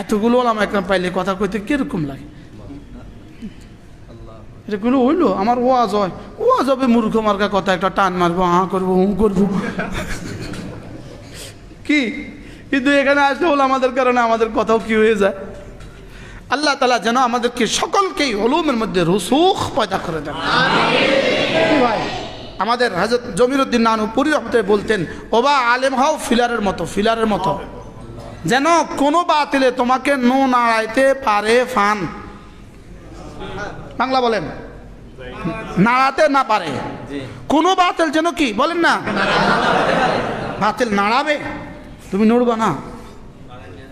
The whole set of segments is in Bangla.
এতগুলো ওলামা একদম পাইলে কথা কইতে কীরকম লাগে? কোনো হইল, আমার ওয়াজ হয়। ওয়াজ হবে মূর্খ মার্কা কথা, একটা টান মারবো, হাঁ করব, হুঁ করব। কি? কিন্তু এখানে আসলে হলো আমাদের কারণে, আমাদের কথাও কি হয়ে যায়? আল্লাহ তালা যেন আমাদেরকে সকলকেই হলুমের মধ্যে রসুখ পয়দা করে দেন। ভাই? আমাদের হাজরত জমিরুদ্দিন নানু পুরী রহমতে বলতেন, ওবা আলেম হও ফিলারের মতো ফিলারের মতো। যেন কোনো বাতিলে তোমাকে নো নাড়াইতে পারে ফান। বাংলা বলেন। নাড়াতে না পারে। কোনো বাতিল যেন কি? বলেন না। বাতিল নাড়াবে। তুমি নড়বা না।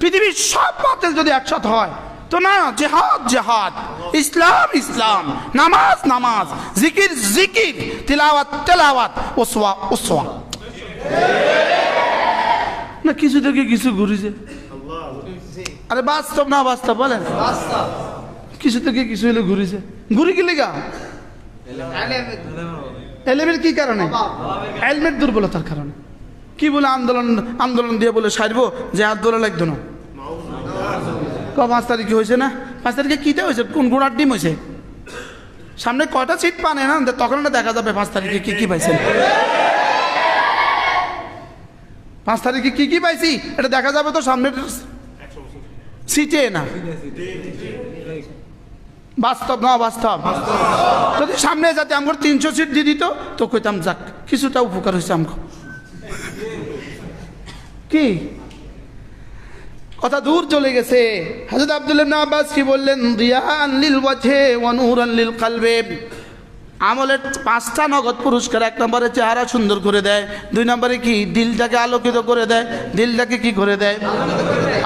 পৃথিবীর সব বাতিল যদি একসাথে হয় তো না জেহাদ জেহাদ। ইসলাম ইসলাম। নামাজ নামাজ। জিকির জিকির। তিলাওয়াত তেলাওয়াত। ওসওয়া ওসওয়া। না, কিছু থেকে কিছু ঘুরিছে। আরে বাস্তব না বাস্তব, বলেন। কিছু থেকে কিছু হলে ঘুরিছে। ঘুরি কি লেগা এলেমের কি কারণে? এলমের দুর্বলতার কারণে। কি বলে আন্দোলন আন্দোলন দিয়ে বলে সারবো? যে আন্দোলন লাগতো না। ক পাঁচ তারিখে হয়েছে না? পাঁচ তারিখে কীটা হয়েছে? কোন গোড়ার ডিম হয়েছে? সামনে কয়টা সিট পানে না তখন না দেখা যাবে পাঁচ তারিখে কি কি পাইছেন। পাঁচ তারিখে কি কি পাইছি? এটা দেখা যাবে তো সামনে সিটে না? বাস্তব না, বাস্তব। যদি সামনে যাতে আমার তিনশো সিট দিয়ে দিত, তো কইতাম, যাক, কিছুটা উপকার হয়েছে আমাকে কি? কথা দূর চলে গেছে। হাজরত আব্দুল্লাহ আব্বাস কি বললেন? রিয়ান লিল ওয়াজহে ওয়া নূরান লিল কালবে। আমলের পাঁচটা নগদ পুরস্কার এক নম্বরে চেহারা সুন্দর করে দেয় দুই নম্বরে কি দিলটাকে আলোকিত করে দেয় দিলটাকে কি করে দেয়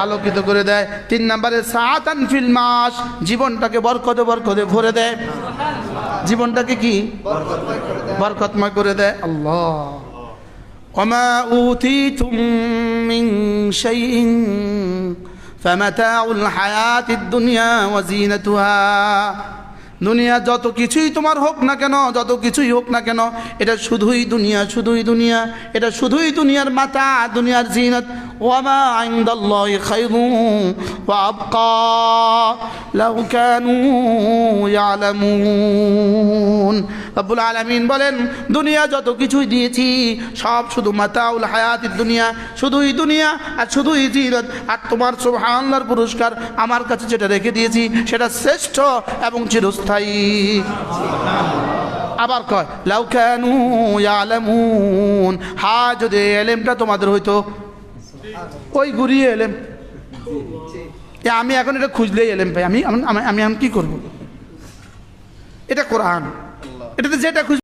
আলোকিত করে দেয় তিন নম্বরে সাতান ফিল মাস জীবনটাকে বরকতে বরকতে ভরে দেয় জীবনটাকে কি বরকতময় করে দেয় আল্লাহ وما أوتيتم من شيء فمتاع الحياة الدنيا وزينتها দুনিয়া যত কিছুই তোমার হোক না কেন, যত কিছুই হোক না কেন, এটা শুধুই দুনিয়া শুধুই দুনিয়া, এটা শুধুই দুনিয়ার মাতা, দুনিয়ার জিনত। ওয়ামা আইন্দাল্লাহি খায়রু ওয়া আবকা লাউ কানু ইয়ালামুন রব্বুল আলামিন বলেন, দুনিয়া যত কিছুই দিয়েছি, সব শুধু মাতাউল হায়াতির দুনিয়া, শুধুই দুনিয়া আর শুধুই জিনত আর তোমার সুবহানাল্লাহর পুরস্কার আমার কাছে যেটা রেখে দিয়েছি, সেটা শ্রেষ্ঠ এবং চিরস্থায়ী। আবার কয় লাউকানু ইয়ালামুন। হা, যদি এলেমটা তোমাদের হইতো ওই ঘুরিয়ে এলেম। আমি এখন এটা খুঁজলেই এলেম ভাই। আমি আমি আমি এখন কি করব? এটা কোরআন। এটাতে যেটা খুঁজ